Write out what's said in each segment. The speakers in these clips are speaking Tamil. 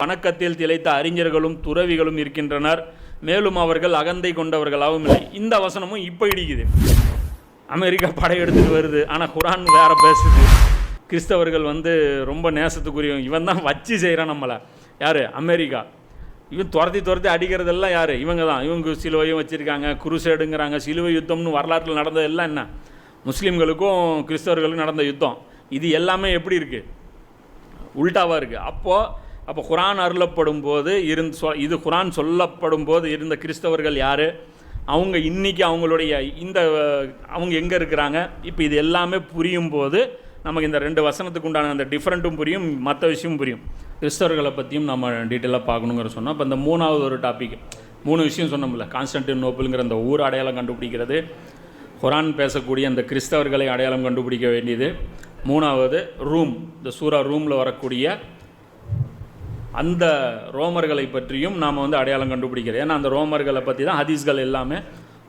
வணக்கத்தில் திளைத்த அறிஞர்களும் துறவிகளும் இருக்கின்றனர். மேலும் அவர்கள் அகந்தை கொண்டவர்களாகவும் இல்லை. இந்த வசனமும் இப்போ இடிக்குது. அமெரிக்கா படையெடுத்துட்டு வருது. ஆனால் குரான் வேற பேசுது. கிறிஸ்தவர்கள் வந்து ரொம்ப நேசத்துக்குரியவங்க. இவன் தான் வச்சு செய்கிறான் நம்மளை. யார்? அமெரிக்கா. இவன் துரத்தி துரத்தி அடிக்கிறதெல்லாம் யார்? இவங்க தான். இவங்க சிலுவையும் வச்சுருக்காங்க. குருசேடுங்கிறாங்க. சிலுவை யுத்தம்னு வரலாற்றில் நடந்ததெல்லாம் என்ன? முஸ்லீம்களுக்கும் கிறிஸ்தவர்களுக்கும் நடந்த யுத்தம். இது எல்லாமே எப்படி இருக்குது உல்டாவாக இருக்குது அப்போது அப்போ குரான் அருளப்படும் போது இருந்து சொ இது குரான் சொல்லப்படும் போது இருந்த கிறிஸ்தவர்கள் யார்? அவங்க இன்றைக்கி அவங்களுடைய இந்த அவங்க எங்கே இருக்கிறாங்க? இப்போ இது எல்லாமே புரியும் போது நமக்கு இந்த ரெண்டு வசனத்துக்கு உண்டான அந்த டிஃப்ரெண்ட்டும் புரியும் மற்ற விஷயமும் புரியும். கிறிஸ்தவர்களை பற்றியும் நம்ம டீட்டெயிலாக பார்க்கணுங்கிற சொன்னால் இப்போ இந்த மூணாவது ஒரு டாபிக் மூணு விஷயம் சொன்னோம்ல கான்ஸ்டன்டின் நோப்புங்கிற அந்த ஊர் அடையாளம் கண்டுபிடிக்கிறது குரான் பேசக்கூடிய அந்த கிறிஸ்தவர்களை அடையாளம் கண்டுபிடிக்க வேண்டியது மூணாவது ரூம் இந்த சூரா ரூமில் வரக்கூடிய அந்த ரோமர்களை பற்றியும் நாம் வந்து அடையாளம் கண்டுபிடிக்கிறோம் ஏன்னா அந்த ரோமர்களை பற்றி தான் ஹதீஸ்கள் எல்லாமே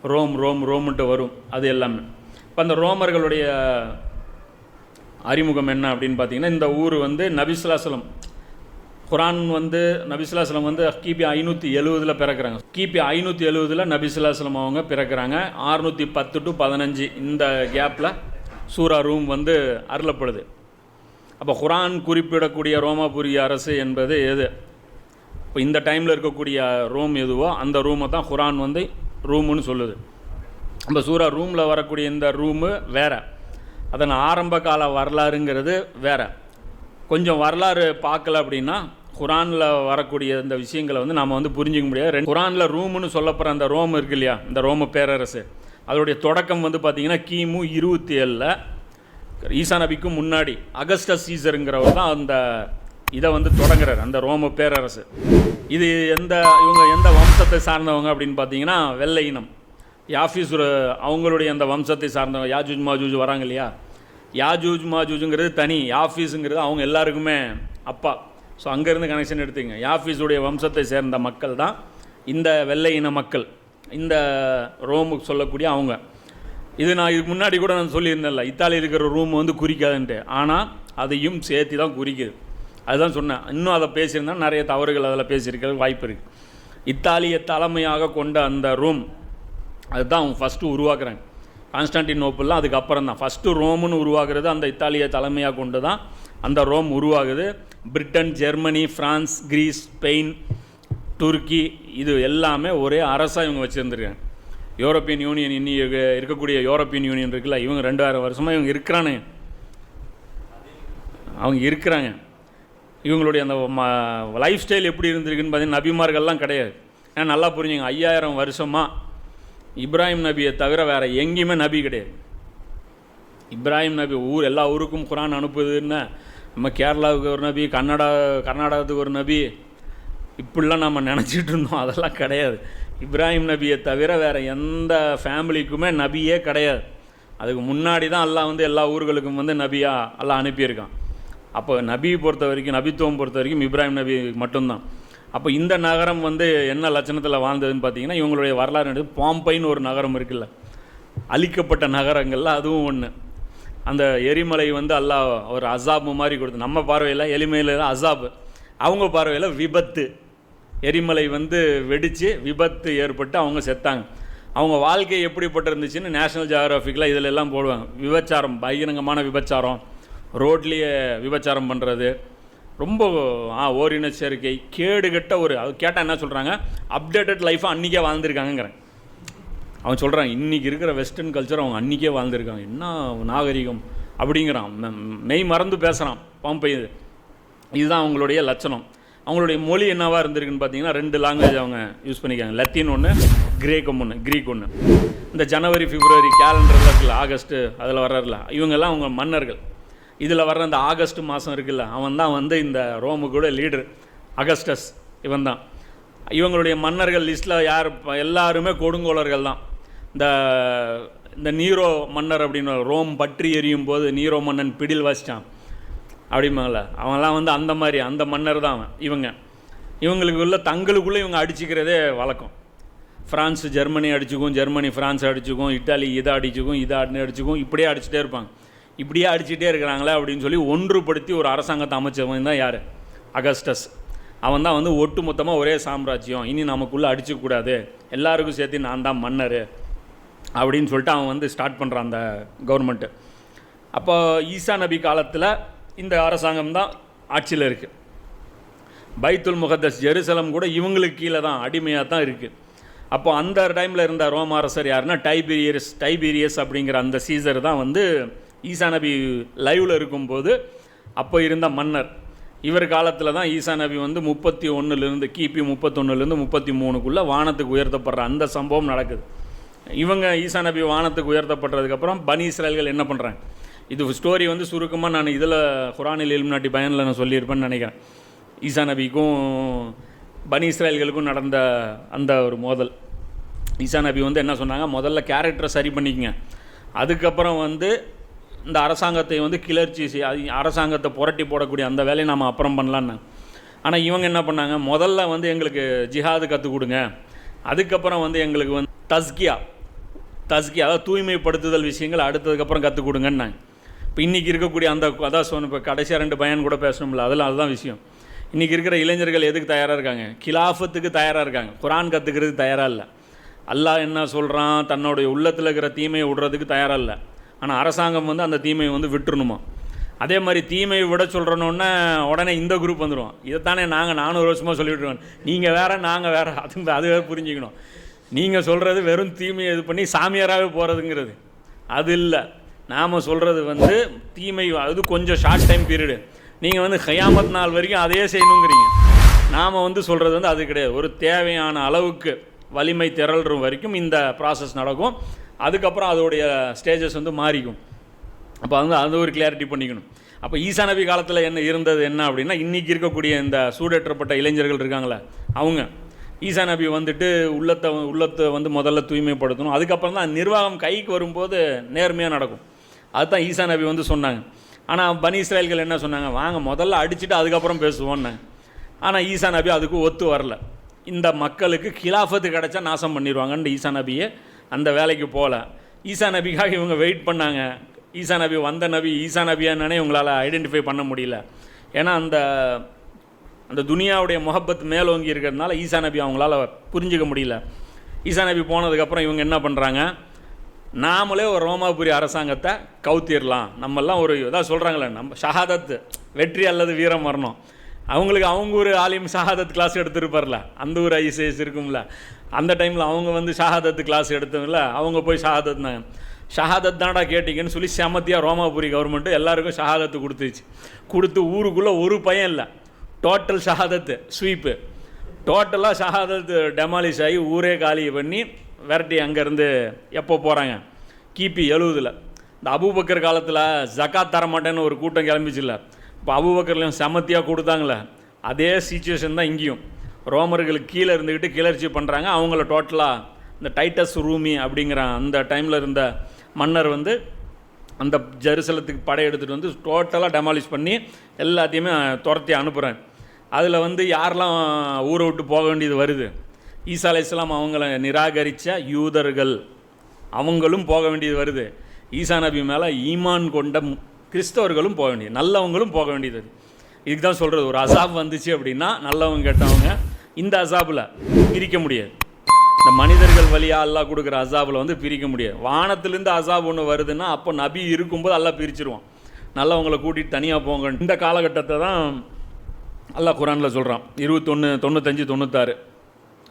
ரோம் ரோம் ரோம்ன்ட்டு வரும். அது எல்லாமே. இப்போ அந்த ரோமர்களுடைய அறிமுகம் என்ன அப்படின்னு பார்த்தீங்கன்னா இந்த ஊர் வந்து நபிசுலாசலம் குரான் வந்து நபிசுலாசலம் வந்து கிபி ஐநூற்றி எழுவதில் பிறக்கிறாங்க. கிபி ஐநூற்றி எழுவதில் நபிசுலாசலம் அவங்க பிறக்கிறாங்க. ஆறுநூற்றி பத்து டு பதினஞ்சு இந்த கேப்பில் சூரா ரூம் வந்து அருளப்படுது. அப்போ குரான் குறிப்பிடக்கூடிய ரோமாபுரி அரசு என்பது எது? இப்போ இந்த டைமில் இருக்கக்கூடிய ரூம் எதுவோ அந்த ரூமை தான் குரான் வந்து ரூமுன்னு சொல்லுது. நம்ம சூரா ரூமில் வரக்கூடிய இந்த ரூமு வேறு. அதன் ஆரம்ப கால வரலாறுங்கிறது வேற. கொஞ்சம் வரலாறு பார்க்கல அப்படின்னா குரானில் வரக்கூடிய இந்த விஷயங்களை வந்து நம்ம வந்து புரிஞ்சிக்க முடியாது. ரெண்டு குரானில் ரூம்னு சொல்லப்படுற அந்த ரோம் இருக்கு இல்லையா? இந்த ரோம பேரரசு. அதோடைய தொடக்கம் வந்து பார்த்திங்கன்னா கிமு இருபத்தி ஏழில் ஈசா நபிக்கும் முன்னாடி அகஸ்ட சீசருங்கிறவர் தான் அந்த இதை வந்து தொடங்குறார் அந்த ரோம பேரரசு. இது எந்த இவங்க எந்த வம்சத்தை சார்ந்தவங்க அப்படின்னு பார்த்தீங்கன்னா வெள்ளை இனம். யாஃபீஸ் அவங்களுடைய அந்த வம்சத்தை சார்ந்தவங்க யாஜூஜ் மாஜூஜ் வராங்க இல்லையா? யாஜூஜ் மாஜூஜுங்கிறது தனி யாஃபீஸுங்கிறது அவங்க எல்லாருக்குமே அப்பா. ஸோ அங்கேருந்து கனெக்ஷன் எடுத்துங்க யாஃபீஸுடைய வம்சத்தை சேர்ந்த மக்கள் தான் இந்த வெள்ளை இன மக்கள். இந்த ரோமுக்கு சொல்லக்கூடிய அவங்க. இது நான் இதுக்கு முன்னாடி கூட நான் சொல்லியிருந்தேன்ல இத்தாலி இருக்கிற ரூம் வந்து குறிக்காதுன்ட்டு. ஆனால் அதையும் சேர்த்து தான் குறிக்குது. அதுதான் சொன்னேன். இன்னும் அதை பேசியிருந்தா நிறைய தவறுகள் அதில் பேசியிருக்கிற வாய்ப்பு இருக்குது இத்தாலிய தலைமையாக கொண்ட அந்த ரூம் அதுதான் அவங்க ஃபஸ்ட்டு உருவாக்குறாங்க கான்ஸ்டான்டினோப்பிள்லாம் அதுக்கப்புறம் தான். ஃபஸ்ட்டு ரோம்னு உருவாக்குறது அந்த இத்தாலிய தலைமையாக கொண்டு தான் அந்த ரோம் உருவாகுது. Britain Germany France Greece Spain துருக்கி இது எல்லாமே ஒரே அரசாக இவங்க வச்சுருந்துருக்காங்க. யூரோப்பியன் யூனியன் இன்னி இருக்கக்கூடிய யூரோப்பியன் யூனியன் இருக்குல்ல இவங்க ரெண்டாயிரம் வருஷமாக இவங்க இருக்கிறானுங்க. அவங்க இருக்கிறாங்க. இவங்களுடைய அந்த லைஃப் ஸ்டைல் எப்படி இருந்திருக்குன்னு பார்த்தீங்கன்னா நபிமார்கள்லாம் கிடையாது. ஏன்னா நல்லா புரிஞ்சுங்க ஐயாயிரம் வருஷமாக இப்ராஹிம் நபியை தவிர வேறு எங்கேயுமே நபி கிடையாது. இப்ராஹிம் நபி ஊர் எல்லா ஊருக்கும் குரான் அனுப்புதுன்னு நம்ம கேரளாவுக்கு ஒரு நபி கன்னடா கர்நாடகத்துக்கு ஒரு நபி இப்படிலாம் நம்ம நினச்சிட்டு இருந்தோம். அதெல்லாம் கிடையாது. இப்ராஹிம் நபியை தவிர வேறு எந்த ஃபேமிலிக்குமே நபியே கிடையாது. அதுக்கு முன்னாடி தான் அல்லாஹ் வந்து எல்லா ஊர்களுக்கும் வந்து நபியாக எல்லாம் அனுப்பியிருக்கான். அப்போ நபியை பொறுத்த வரைக்கும் நபித்துவம் பொறுத்த வரைக்கும் இப்ராஹிம் நபி மட்டும்தான். அப்போ இந்த நகரம் வந்து என்ன லட்சணத்தில் வாழ்ந்ததுன்னு பார்த்தீங்கன்னா இவங்களுடைய வரலாறு எடுத்து பாம்பைன்னு ஒரு நகரம் இருக்குல்ல. அழிக்கப்பட்ட நகரங்களில் அதுவும் ஒன்று அந்த எரிமலை வந்து அல்லாஹ் ஒரு அசாபு மாதிரி கொடுத்து நம்ம பார்வையில் எளிமையில் அசாபு. அவங்க பார்வையில் விபத்து. எரிமலை வந்து வெடித்து விபத்து ஏற்பட்டு அவங்க செத்தாங்க. அவங்க வாழ்க்கை எப்படிப்பட்டு இருந்துச்சுன்னு நேஷனல் ஜியாகிராஃபிக்கில் இதில் எல்லாம் போடுவாங்க. விபச்சாரம் பகிரங்கமான விபச்சாரம் ரோட்லேயே விபச்சாரம் பண்ணுறது ரொம்ப ஆ ஓரின சேர்க்கை கேடுகட்ட ஒரு அது கேட்டால் என்ன சொல்கிறாங்க அப்டேட்டட் லைஃப்பை அன்றைக்கே வாழ்ந்துருக்காங்கிறேன் அவன் சொல்கிறான் இன்றைக்கி இருக்கிற வெஸ்டர்ன் கல்ச்சர் அவங்க அன்றைக்கே வாழ்ந்துருக்காங்க. என்ன நாகரிகம்? அப்படிங்கிறான். மெய் மறந்து பேசுகிறான் பாம்பை இதுதான் அவங்களுடைய லட்சணம். அவங்களுடைய மொழி என்னவாக இருந்திருக்குன்னு பார்த்தீங்கன்னா ரெண்டு லாங்குவேஜ் அவங்க யூஸ் பண்ணிக்காங்க லத்தீன் ஒன்று கிரேக்கம் ஒன்று க்ரீக் ஒன்று இந்த ஜனவரி பிப்ரவரி கேலண்டரில் இருக்குல்ல ஆகஸ்ட்டு அதில் வர்றதில்ல இவங்கெல்லாம் அவங்க மன்னர்கள். இதில் வர்ற அந்த ஆகஸ்ட் மாதம் இருக்குல்ல அவன் தான் வந்து இந்த ரோமுக்கூட லீடர் அகஸ்டஸ் இவன் தான். இவங்களுடைய மன்னர்கள் லிஸ்ட்டில் யார் எல்லாருமே கொடுங்கோலர்கள் தான். இந்த இந்த நீரோ மன்னர் அப்படின்னு ரோம் பற்றி எரியும் போது நீரோ மன்னன் பிடில் வாசித்தான் அப்படிம்பாங்கள அவன்லாம் வந்து அந்த மாதிரி அந்த மன்னர் தான் அவன். இவங்க. இவங்களுக்கு உள்ள தங்களுக்குள்ளே இவங்க அடிச்சுக்கிறதே வழக்கம். ஃப்ரான்ஸ் ஜெர்மனி அடிச்சுக்கும் ஜெர்மனி ஃப்ரான்ஸ் அடிச்சுக்கும் இட்டாலி இதை அடிச்சுக்கும் இதை அடி அடிச்சுக்கும் இப்படியே அடிச்சுட்டே இருப்பாங்க. இப்படியே அடிச்சுட்டே இருக்கிறாங்களே அப்படின்னு சொல்லி ஒன்றுபடுத்தி ஒரு அரசாங்கத்தை அமைச்சவன் தான் யார்? அகஸ்டஸ். அவன் தான் வந்து ஒட்டு மொத்தமாக ஒரே சாம்ராஜ்யம். இனி நமக்குள்ளே அடிச்சுக்கூடாது எல்லாருக்கும் சேர்த்து நான் தான் மன்னர் அப்படின்னு சொல்லிட்டு அவன் வந்து ஸ்டார்ட் பண்ணுறான் அந்த கவர்மெண்ட்டு அப்போ ஈசா நபி காலத்தில் இந்த அரசாங்கம் தான் ஆட்சியில் இருக்குது பைத்துல் முகத்தஸ் ஜெருசலம் கூட இவங்களுக்கு கீழே தான் அடிமையாக தான் இருக்குது அப்போ அந்த டைமில் இருந்த ரோம அரசர் யாருன்னா டைபீரியஸ் டைபீரியஸ் அப்படிங்கிற அந்த சீசர் தான் வந்து ஈசா நபி லைவில் இருக்கும்போது அப்போ இருந்த மன்னர். இவர் காலத்தில் தான் ஈசா நபி வந்து முப்பத்தி ஒன்றுலேருந்து கிபி முப்பத்தொன்னுலேருந்து முப்பத்தி மூணுக்குள்ளே வானத்துக்கு உயர்த்தப்படுற அந்த சம்பவம் நடக்குது. இவங்க ஈசா நபி வானத்துக்கு உயர்த்தப்படுறதுக்கப்புறம் பனி இஸ்ரேல்கள் என்ன பண்ணுறாங்க இது ஸ்டோரி வந்து சுருக்கமாக நான் இதில் குரானில் இல்முனாட்டி பயனில் நான் சொல்லியிருப்பேன்னு நினைக்கிறேன். ஈசா நபிக்கும் பனி இஸ்ராயல்களுக்கும் நடந்த அந்த ஒரு மோதல். ஈசா நபி வந்து என்ன சொன்னாங்க? முதல்ல கேரக்டரை சரி பண்ணிக்கங்க. அதுக்கப்புறம் வந்து இந்த அரசாங்கத்தை வந்து கிளர்ச்சி அரசாங்கத்தை புரட்டி போடக்கூடிய அந்த வேலையை நம்ம அப்புறம் பண்ணலான்னு. ஆனால் இவங்க என்ன பண்ணாங்க? முதல்ல வந்து எங்களுக்கு ஜிஹாது கற்றுக் கொடுங்க. அதுக்கப்புறம் வந்து எங்களுக்கு வந்து தஸ்கியா தஸ்கியா அதாவது தூய்மைப்படுத்துதல் விஷயங்கள் அடுத்ததுக்கப்புறம் கற்றுக் கொடுங்கன்னாங்க. இப்போ இன்றைக்கி இருக்கக்கூடிய அந்த அதான் சொன்ன இப்போ கடைசியாக ரெண்டு பையன் கூட பேசணும்ல. அதெல்லாம் அதுதான் விஷயம். இன்றைக்கி இருக்கிற இளைஞர்கள் எதுக்கு தயாராக இருக்காங்க? கிலாஃபத்துக்கு தயாராக இருக்காங்க. குரான் கற்றுக்கிறதுக்கு தயாராக இல்லை. அல்லாஹ் என்ன சொல்கிறான் தன்னுடைய உள்ளத்தில் இருக்கிற தீமையை விடுறதுக்கு தயாராக இல்லை. ஆனால் அரசாங்கம் வந்து அந்த தீமையை வந்து விட்டுருணுமா அதே மாதிரி தீமையை விட சொல்கிறனோன்னே உடனே இந்த குரூப் வந்துடும் இதைத்தானே நாங்கள் நானூறு வருஷமாக சொல்லிவிட்டுருவோம் நீங்கள் வேறு நாங்கள் வேறு. அது அது வேறு புரிஞ்சுக்கணும். நீங்கள் சொல்கிறது வெறும் தீமையை இது பண்ணி சாமியாராகவே போகிறதுங்கிறது அது இல்லை. நாம் சொல்கிறது வந்து தீமை அது கொஞ்சம் ஷார்ட் டைம் பீரியடு நீங்கள் வந்து ஹயாமத் நாள் வரைக்கும் அதையே செய்யணுங்கிறீங்க. நாம் வந்து சொல்கிறது வந்து அது கிடையாது. ஒரு தேவையான அளவுக்கு வலிமை திரள்ற வரைக்கும் இந்த ப்ராசஸ் நடக்கும். அதுக்கப்புறம் அதோடைய ஸ்டேஜஸ் வந்து மாறிக்கும். அப்போ வந்து அது ஒரு கிளாரிட்டி பண்ணிக்கணும். அப்போ ஈசா நபி காலத்தில் என்ன இருந்தது என்ன அப்படின்னா இன்றைக்கி இருக்கக்கூடிய இந்த சூடேற்றப்பட்ட இளைஞர்கள் இருக்காங்களே அவங்க. ஈசா நபி வந்துட்டு உள்ளத்தை உள்ளத்தை வந்து முதல்ல தூய்மைப்படுத்தணும். அதுக்கப்புறம் தான் நிர்வாகம் கைக்கு வரும்போது நேர்மையாக நடக்கும். அதுதான் ஈசா நபி வந்து சொன்னாங்க. ஆனால் பனி இஸ்ராயல்கள் என்ன சொன்னாங்க? வாங்க முதல்ல அடிச்சுட்டு அதுக்கப்புறம் பேசுவோன்னு. ஆனால் ஈசா நபி அதுக்கு ஒத்து வரல. இந்த மக்களுக்கு கிலாஃபத்து கிடச்சா நாசம் பண்ணிடுவாங்கன்னு ஈசா நபியை அந்த வேலைக்கு போகல. ஈசா நபிக்காக இவங்க வெயிட் பண்ணாங்க. ஈசா நபி வந்த நபி ஈசா நபியானே இவங்களால் ஐடென்டிஃபை பண்ண முடியல. ஏன்னா அந்த அந்த துனியாவுடைய முகப்பத் மேலோங்கி இருக்கிறதுனால ஈசா நபி அவங்களால புரிஞ்சிக்க முடியல. ஈசா நபி போனதுக்கப்புறம் இவங்க என்ன பண்ணுறாங்க நாமளே ஒரு ரோமாபுரி அரசாங்கத்தை கவுத்திடலாம் நம்மெல்லாம் ஒரு இதாக சொல்கிறாங்களே நம்ம ஷஹாதத் வெற்றி அல்லது வீரம் வரணும். அவங்களுக்கு அவங்க ஒரு ஆலிம் ஷஹாதத் கிளாஸ் எடுத்துருப்பார்ல அந்த ஒரு ஐசிஎஸ் இருக்கும்ல. அந்த டைமில் அவங்க வந்து ஷஹாதத் கிளாஸ் எடுத்தவங்கள அவங்க போய் ஷஹாதத்னாங்க. ஷஹாதத் தான்டா கேட்டிங்கன்னு சொல்லி செமத்தியாக ரோமாபுரி கவர்மெண்ட்டு எல்லாருக்கும் ஷஹாதத்து கொடுத்துச்சு. கொடுத்து ஊருக்குள்ளே ஒரு பையன் இல்லை. டோட்டல் ஷஹாதத்து ஸ்வீப்பு டோட்டலாக ஷஹாதத்து டெமாலிஷ் ஆகி ஊரே காலி பண்ணி விரட்டி அங்கேருந்து எப்போ போகிறாங்க கிபி எழுவதில். இந்த அபுபக்கர் காலத்தில் ஜக்காத் தர மாட்டேன்னு ஒரு கூட்டம் கிளம்பிச்சில்ல. இப்போ அபுபக்கர்லையும் செமத்தியாக கொடுத்தாங்களே. அதே சுச்சுவேஷன் தான் இங்கேயும். ரோமர்களுக்கு கீழே இருந்துக்கிட்டு கிளர்ச்சி பண்ணுறாங்க அவங்கள டோட்டலாக இந்த டைட்டஸ் ரூமி அப்படிங்கிற அந்த டைமில் இருந்த மன்னர் வந்து அந்த ஜெருசலத்துக்கு படையெடுத்துட்டு வந்து டோட்டலாக டெமாலிஷ் பண்ணி எல்லாத்தையுமே துரத்தி அனுப்புகிறேன் அதில் வந்து யாரெல்லாம் ஊரை விட்டு போக வேண்டியது வருது? ஈசா அலை இஸ்லாம் அவங்கள நிராகரித்த யூதர்கள் அவங்களும் போக வேண்டியது வருது. ஈசா நபி மேலே ஈமான் கொண்ட கிறிஸ்தவர்களும் போக வேண்டியது நல்லவங்களும் போக வேண்டியது வருது. இதுக்கு தான் சொல்கிறது ஒரு அசாப் வந்துச்சு அப்படின்னா நல்லவங்க கேட்டவங்க இந்த அசாபில் பிரிக்க முடியாது. இந்த மனிதர்கள் வழியாக அல்லா கொடுக்குற அசாபில் வந்து பிரிக்க முடியாது. வானத்துலேருந்து அசாப் ஒன்று வருதுன்னா அப்போ நபி இருக்கும்போது எல்லாம் பிரிச்சிருவான். நல்லவங்களை கூட்டிகிட்டு தனியாக போங்க இந்த காலகட்டத்தை தான் அல்லாஹ் குரானில் சொல்கிறான் இருபத்தொன்று தொண்ணூத்தஞ்சு தொண்ணூத்தாறு.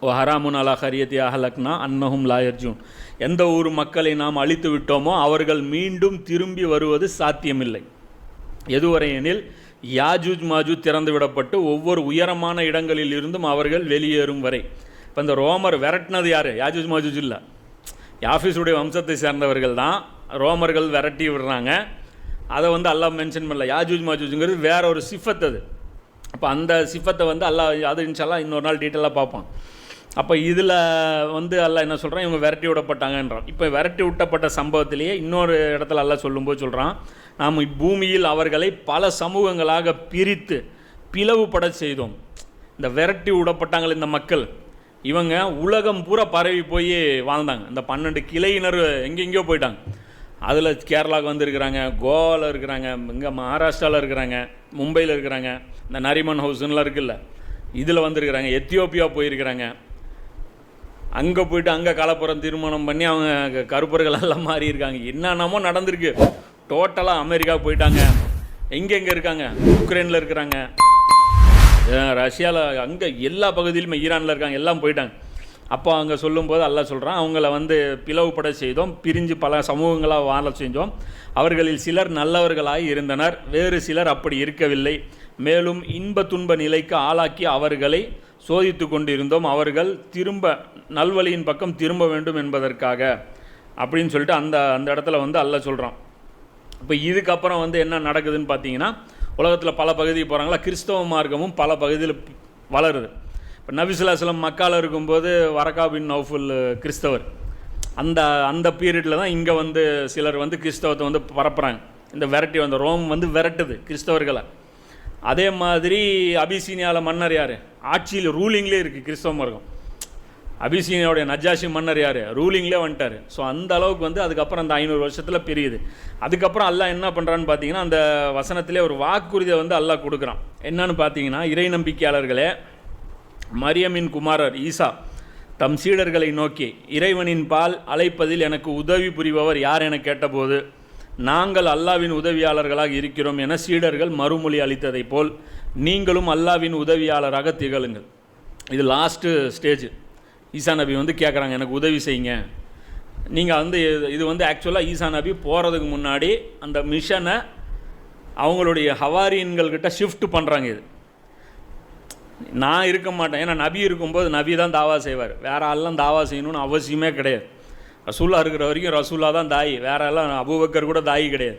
ஹராமுன் அலா ஹரியத்தி அஹலக்னா அன்னஹும் லாயர்ஜூன் எந்த ஊர் மக்களை நாம் அழித்து விட்டோமோ அவர்கள் மீண்டும் திரும்பி வருவது சாத்தியமில்லை. எதுவரையெனில் யாஜூஜ் மாஜூ திறந்து விடப்பட்டு ஒவ்வொரு உயரமான இடங்களில் இருந்தும் அவர்கள் வெளியேறும் வரை. இப்போ இந்த ரோமர் விரட்டினது யார்? யாஜூஜ் மாஜூஜ் இல்லை. யாஃபீஸுடைய வம்சத்தை சேர்ந்தவர்கள் தான். ரோமர்கள் விரட்டி விடுறாங்க. அதை வந்து அல்லாஹ் மென்ஷன் பண்ணல. யாஜூஜ் மாஜூஜுங்கிறது வேற ஒரு சிஃபத் அது அப்போ அந்த சிஃபத்தை வந்து அல்லாஹ் அது இன்ஷால்லாம் இன்னொரு நாள் டீட்டெயிலாக பார்ப்போம். அப்போ இதில் வந்து அல்ல என்ன சொல்கிறான் இவங்க விரட்டி விடப்பட்டாங்கன்றான். இப்போ விரட்டி விட்டப்பட்ட சம்பவத்திலேயே இன்னொரு இடத்துல அல்ல சொல்லும்போது சொல்கிறான் நாம் பூமியில் அவர்களை பல சமூகங்களாக பிரித்து பிளவுபட செய்தோம். இந்த விரட்டி விடப்பட்டாங்கள் இந்த மக்கள். இவங்க உலகம் பூரா பரவி போய் வாழ்ந்தாங்க. இந்த பன்னெண்டு கிளையினர் எங்கெங்கேயோ போயிட்டாங்க. அதில் கேரளாவுக்கு வந்திருக்கிறாங்க கோவாவில் இருக்கிறாங்க இங்கே மகாராஷ்டிராவில் இருக்கிறாங்க மும்பையில் இருக்கிறாங்க இந்த நரிமன் ஹவுஸ்லாம் இருக்குல்ல இதில் வந்திருக்கிறாங்க எத்தியோப்பியா போயிருக்கிறாங்க. அங்கே போயிட்டு அங்கே கலப்புறம் திருமணம் பண்ணி அவங்க கருப்பர்கள் எல்லாம் மாறி இருக்காங்க. என்னென்னமோ நடந்திருக்கு. டோட்டலாக அமெரிக்கா போயிட்டாங்க. எங்கெங்கே இருக்காங்க? உக்ரைனில் இருக்கிறாங்க. ரஷ்யாவில் அங்கே எல்லா பகுதியிலுமே ஈரானில் இருக்காங்க. எல்லாம் போயிட்டாங்க. அப்போ அங்கே சொல்லும்போது அல்லாஹ் சொல்கிறான் அவங்கள வந்து பிளவுபட செய்தோம். பிரிஞ்சு பல சமூகங்களாக வாழ செஞ்சோம். அவர்களில் சிலர் நல்லவர்களாக இருந்தனர். வேறு சிலர் அப்படி இருக்கவில்லை. மேலும் இன்ப துன்ப நிலைக்கு ஆளாக்கி அவர்களை சோதித்து கொண்டிருந்தோம். அவர்கள் திரும்ப நல்வழியின் பக்கம் திரும்ப வேண்டும் என்பதற்காக. அப்படின்னு சொல்லிட்டு அந்த அந்த இடத்துல வந்து அல்ல சொல்கிறான் இப்போ இதுக்கப்புறம் வந்து என்ன நடக்குதுன்னு பார்த்தீங்கன்னா உலகத்தில் பல பகுதி போகிறாங்களா கிறிஸ்தவ மார்க்கமும் பல பகுதியில் வளருது. இப்போ நபிசுலாசலம் மக்கால் இருக்கும்போது வரக்கா பின் நௌஃபுல் கிறிஸ்தவர். அந்த அந்த பீரியடில் தான் இங்கே வந்து சிலர் வந்து கிறிஸ்தவத்தை வந்து பரப்புகிறாங்க இந்த விரட்டி வந்த ரோம் வந்து விரட்டுது கிறிஸ்தவர்களை. அதே மாதிரி அபிசீனியாவில் மன்னர் யார்? ஆட்சியில் ரூலிங்லேயே இருக்குது கிறிஸ்தவ மார்க்கம் அபிசீனியாவுடைய நஜாஷி மன்னர் யார்? ரூலிங்லேயே வந்துட்டார். ஸோ அந்த அளவுக்கு வந்து அதுக்கப்புறம் அந்த ஐநூறு வருஷத்தில் பிரியுது. அதுக்கப்புறம் அல்லாஹ் என்ன பண்ணுறான்னு பார்த்தீங்கன்னா அந்த வசனத்திலே ஒரு வாக்குறுதியை வந்து அல்லாஹ் கொடுக்குறான். என்னன்னு பார்த்தீங்கன்னா இறை நம்பிக்கையாளர்களே மரியமின் குமாரர் ஈசா தம் சீடர்களை நோக்கி இறைவனின் பால் அழைப்பதில் எனக்கு உதவி புரிபவர் யார் என கேட்டபோது நாங்கள் அல்லாவின் உதவியாளர்களாக இருக்கிறோம் என சீடர்கள் மறுமொழி அளித்ததைப் போல் நீங்களும் அல்லாவின் உதவியாளராக திகழுங்கள். இது லாஸ்ட்டு ஸ்டேஜ் ஈசா நபி வந்து கேட்குறாங்க எனக்கு உதவி செய்யுங்க. நீங்கள் வந்து இது- இது வந்து ஆக்சுவலாக ஈசா நபி போகிறதுக்கு முன்னாடி அந்த மிஷனை அவங்களுடைய ஹவாரியன்கள்கிட்ட ஷிஃப்ட் பண்ணுறாங்க இது. நான் இருக்க மாட்டேன். ஏன்னா நபி இருக்கும்போது நபி தான் தாவா செய்வார். வேறு ஆள்லாம் தாவா செய்யணும்னு அவசியமே கிடையாது. ரசூல்லா இருக்கிற வரைக்கும் ரசூல்லா தான் தாய். வேற எல்லாம் அபூபக்கர் கூட தாய் கிடையாது.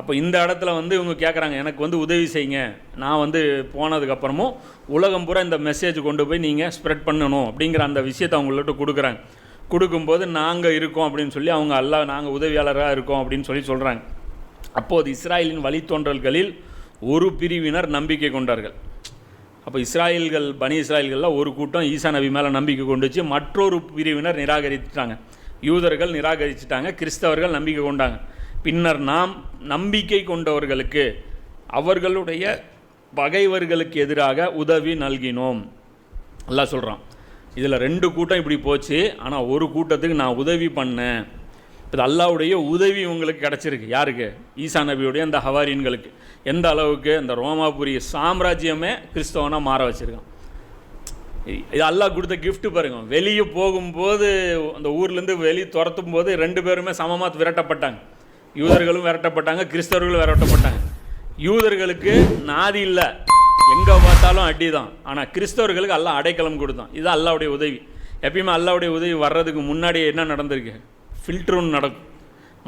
அப்போ இந்த இடத்துல வந்து இவங்க கேட்குறாங்க எனக்கு வந்து உதவி செய்யுங்க. நான் வந்து போனதுக்கப்புறமும் உலகம் பூரா இந்த மெசேஜ் கொண்டு போய் நீங்கள் ஸ்ப்ரெட் பண்ணணும் அப்படிங்கிற அந்த விஷயத்தை அவங்கள்ட்ட கொடுக்குறாங்க. கொடுக்கும்போது நாங்கள் இருக்கோம் அப்படின்னு சொல்லி அவங்க அல்லா நாங்கள் உதவியாளராக இருக்கோம் அப்படின்னு சொல்லி சொல்கிறாங்க அப்போது இஸ்ராயலின் வழித்தோன்றல்களில் ஒரு பிரிவினர் நம்பிக்கை கொண்டார்கள். அப்போ இஸ்ராயல்கள் பனி இஸ்ராயல்களில் ஒரு கூட்டம் ஈசா நபி மேலே நம்பிக்கை கொண்டுச்சு. மற்றொரு பிரிவினர் நிராகரித்துட்டாங்க. யூதர்கள் நிராகரிச்சிட்டாங்க கிறிஸ்தவர்கள் நம்பிக்கை கொண்டாங்க. பின்னர் நாம் நம்பிக்கை கொண்டவர்களுக்கு அவர்களுடைய பகைவர்களுக்கு எதிராக உதவி நல்கினோம். எல்லாம் சொல்கிறான் இதில் ரெண்டு கூட்டம் இப்படி போச்சு ஆனால் ஒரு கூட்டத்துக்கு நான் உதவி பண்ணேன். இப்போ அல்லாவுடைய உதவி உங்களுக்கு கிடச்சிருக்கு. யாருக்கு? ஈசா நபியுடைய அந்த ஹவாரியன்களுக்கு எந்த அளவுக்கு? இந்த ரோமாபுரி சாம்ராஜ்யமே கிறிஸ்தவனாக மாற வச்சுருக்கான். இது அல்லாஹ் கொடுத்த கிஃப்ட்டு பாருங்க. வெளியே போகும்போது அந்த ஊர்லேருந்து வெளியே துரத்தும் போது ரெண்டு பேருமே சமமாக விரட்டப்பட்டாங்க. யூதர்களும் விரட்டப்பட்டாங்க கிறிஸ்தவர்களும் விரட்டப்பட்டாங்க. யூதர்களுக்கு நாதி இல்லை. எங்கே பார்த்தாலும் அடி தான் ஆனால் கிறிஸ்தவர்களுக்கு எல்லாம் அடைக்கலம் கொடுத்தான். இது அல்லாவுடைய உதவி. எப்பயுமே அல்லாவுடைய உதவி வர்றதுக்கு முன்னாடி என்ன நடந்திருக்கு? ஃபில்டர் ஒன்று நடக்கும்.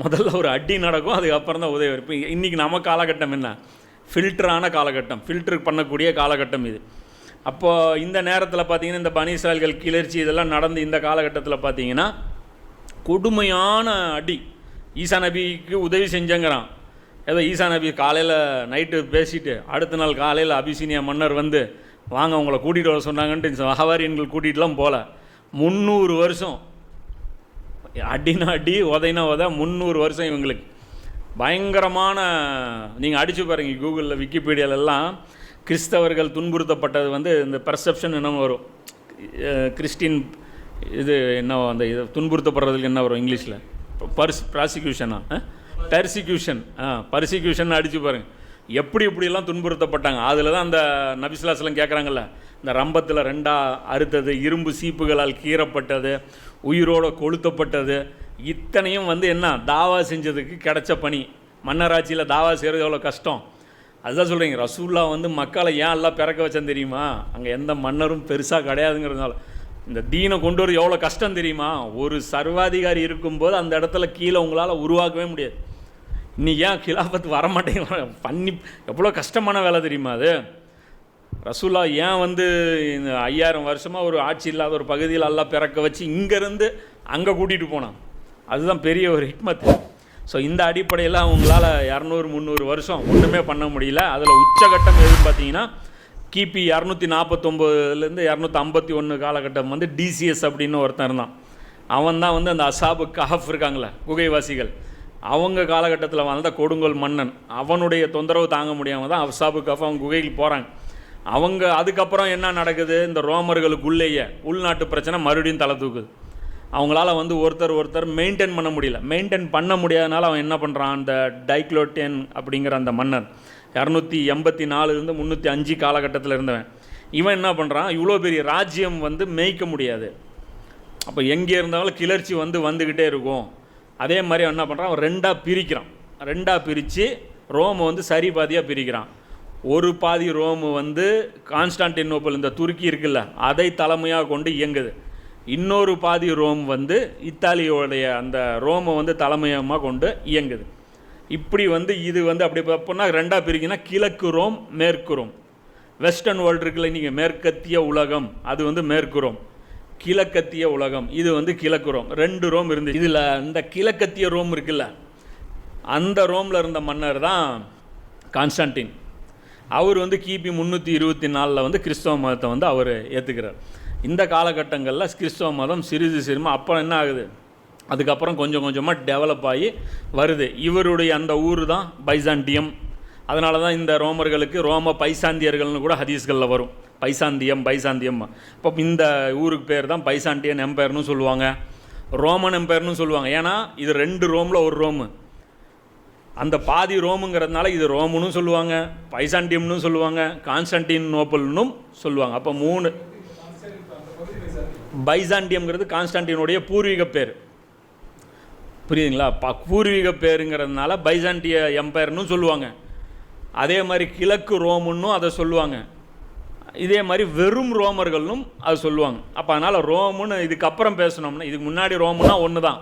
முதல்ல ஒரு அடி நடக்கும் அதுக்கப்புறம் தான் உதவி இருக்கும் இப்போ இன்றைக்கி நம்ம காலகட்டம் என்ன? ஃபில்டரான காலகட்டம். ஃபில்டர் பண்ணக்கூடிய காலகட்டம் இது. அப்போது இந்த நேரத்தில் பார்த்தீங்கன்னா இந்த பனிசால்கள் கிளர்ச்சி இதெல்லாம் நடந்து இந்த காலகட்டத்தில் பார்த்தீங்கன்னா கொடுமையான அடி. ஈசா நபிக்கு உதவி செஞ்சங்கிறான். ஏதோ ஈசா நபி காலையில் நைட்டு பேசிட்டு அடுத்த நாள் காலையில் அபிசீனியா மன்னர் வந்து வாங்க உங்களை கூட்டிகிட்டு வர சொன்னாங்கன்ட்டு ஹவாரியன்கள் கூட்டிகிட்டுலாம் போகல முந்நூறு வருஷம். அடினா அடி உதைனா உத முந்நூறு வருஷம் இவங்களுக்கு. பயங்கரமான நீங்கள் அடித்து பாருங்கள் கூகுளில் விக்கிபீடியாலெல்லாம் கிறிஸ்தவர்கள் துன்புறுத்தப்பட்டது வந்து இந்த பர்செப்ஷன் என்ன வரும். கிறிஸ்டின் இது என்ன அந்த இது துன்புறுத்தப்படுறதுக்கு என்ன வரும் இங்கிலீஷில்? பர்ஸ் ப்ராசிக்யூஷனா பர்சிக்யூஷன் ஆ பர்சிக்யூஷன் அடித்து பாருங்கள் எப்படி இப்படிலாம் துன்புறுத்தப்பட்டாங்க? அதில் தான் அந்த நபிசுலாசலம் கேட்குறாங்கல்ல இந்த ரம்பத்தில் ரெண்டாக அறுத்தது இரும்பு சீப்புகளால் கீறப்பட்டது உயிரோடு கொளுத்தப்பட்டது இத்தனையும் வந்து என்ன? தாவா செஞ்சதுக்கு கிடைச்ச பணி. மன்னராட்சியில் தாவா செய்கிறது எவ்வளோ கஷ்டம்? அதுதான் சொல்கிறீங்க ரசூல்லா வந்து மக்களை ஏன் எல்லாம் பிறக்க வச்சேன் தெரியுமா? அங்கே எந்த மன்னரும் பெருசாக கிடையாதுங்கிறதுனால. இந்த தீனை கொண்டு வர எவ்வளோ கஷ்டம் தெரியுமா? ஒரு சர்வாதிகாரி இருக்கும்போது அந்த இடத்துல கீழே உங்களால் உருவாக்கவே முடியாது. நீ ஏன் கிலாஃபத் வரமாட்டேங்க பண்ணி எவ்வளோ கஷ்டமான வேலை தெரியுமா அது? ரசூல்லா ஏன் வந்து இந்த ஐயாயிரம் வருஷமாக ஒரு ஆட்சி இல்லாத ஒரு பகுதியில் எல்லாம் பிறக்க வச்சு இங்கேருந்து அங்கே கூட்டிகிட்டு போனான்? அதுதான் பெரிய ஒரு ஹிட்மத்து ஸோ இந்த அடிப்படையில் அவங்களால் இரநூறு முந்நூறு வருஷம் ஒன்றுமே பண்ண முடியல. அதில் உச்சகட்டம் எதுன்னு பார்த்தீங்கன்னா கிபி இரநூத்தி நாற்பத்தொம்போதுலேருந்து இரநூத்தி ஐம்பத்தி ஒன்று காலகட்டம் வந்து டிசிஎஸ் அப்படின்னு ஒருத்தன் இருந்தான். அவன் தான் வந்து அந்த அசாபு கஹஃப் இருக்காங்களே குகைவாசிகள். அவங்க காலகட்டத்தில் வாழ்ந்த கொடுங்கோல் மன்னன் அவனுடைய தொந்தரவு தாங்க முடியாமல் தான் அசாபு கஃப் அவங்க குகைக்கு போகிறாங்க அவங்க அதுக்கப்புறம் என்ன நடக்குது? இந்த ரோமர்களுக்குள்ளேயே உள்நாட்டு பிரச்சனை மறுபடியும் தலை தூக்குது. அவங்களால வந்து ஒருத்தர் ஒருத்தர் மெயின்டைன் பண்ண முடியல. மெயின்டைன் பண்ண முடியாதனால அவன் என்ன பண்ணுறான் அந்த டைக்ளோட்டியன் அப்படிங்கிற அந்த மன்னர் இரநூத்தி எண்பத்தி நாலுலேருந்து முந்நூற்றி அஞ்சு காலகட்டத்தில் இருந்தவன். இவன் என்ன பண்ணுறான் இவ்வளோ பெரிய ராஜ்யம் வந்து மேய்க்க முடியாது. அப்போ எங்கே இருந்தாலும் கிளர்ச்சி வந்து வந்துக்கிட்டே இருக்கும். அதே மாதிரி அவன் என்ன பண்ணுறான் அவன் ரெண்டாக பிரிக்கிறான். ரெண்டாக பிரித்து ரோமை வந்து சரி பாதியாக பிரிக்கிறான். ஒரு பாதி ரோமு வந்து கான்ஸ்டான்டினோப்பல் இந்த துருக்கி இருக்குல்ல அதை தலைமையாக கொண்டு இயங்குது. இன்னொரு பாதி ரோம் வந்து இத்தாலியோடைய அந்த ரோமை வந்து தலைமையமாக கொண்டு இயங்குது. இப்படி வந்து இது வந்து அப்படி பார்ப்போம்னா ரெண்டாக பிரிக்கினா கிழக்கு ரோம் மேற்கு ரோம். வெஸ்டர்ன் வேர்ல்டு இருக்குல்ல நீங்கள் மேற்கத்திய உலகம் அது வந்து மேற்கு ரோம். கிழக்கத்திய உலகம் இது வந்து கிழக்கு ரோம். ரெண்டு ரோம் இருந்து இதில் இந்த கிழக்கத்திய ரோம் இருக்குல்ல அந்த ரோமில் இருந்த மன்னர் தான் கான்ஸ்டான்டின். அவர் வந்து கிபி முந்நூற்றி இருபத்தி நாலில் வந்து கிறிஸ்தவ மதத்தை வந்து அவர் ஏற்றுக்கிறார் இந்த காலகட்டங்களில் கிறிஸ்தவ மதம் சிறிது சிறுமா அப்புறம் என்ன ஆகுது? அதுக்கப்புறம் கொஞ்சம் கொஞ்சமாக டெவலப் ஆகி வருது. இவருடைய அந்த ஊர் தான் பைசாண்டியம் அதனால தான் இந்த ரோமர்களுக்கு ரோம பைசாந்தியர்கள்னு கூட ஹதீஸ்களில் வரும். பைசாந்தியம் பைசாந்தியம் இப்போ இந்த ஊருக்கு பேர் தான் பைசாண்டியன் எம்பையர்னு சொல்லுவாங்க. ரோமன் எம்பையர்னு சொல்லுவாங்க. ஏன்னா இது ரெண்டு ரோமில் ஒரு ரோமு. அந்த பாதி ரோமுங்கிறதுனால இது ரோமுன்னு சொல்லுவாங்க. பைசாண்டியம்னு சொல்லுவாங்க. கான்ஸ்டன்டின் நோபல்னும் சொல்லுவாங்க. அப்போ மூணு பைசாண்டியம்ங்கிறது கான்ஸ்டான்டினுடைய பூர்வீக பேர். புரியுதுங்களா? ப பூர்வீக பேருங்கிறதுனால பைசாண்டிய எம்பையர்னு சொல்லுவாங்க. அதே மாதிரி கிழக்கு ரோமுன்னும் அதை சொல்லுவாங்க. இதே மாதிரி வெறும் ரோமர்களும் அது சொல்லுவாங்க. அப்போ அதனால் ரோமுன்னு இதுக்கப்புறம் பேசணும்னா இதுக்கு முன்னாடி ரோமுனா ஒன்று தான்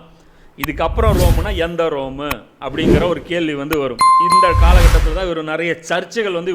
இதுக்கப்புறம் ரோமுனா எந்த ரோமு? அப்படிங்கிற ஒரு கேள்வி வந்து வரும். இந்த காலகட்டத்தில் தான் இவர் நிறைய சர்ச்சைகள் வந்து இவர்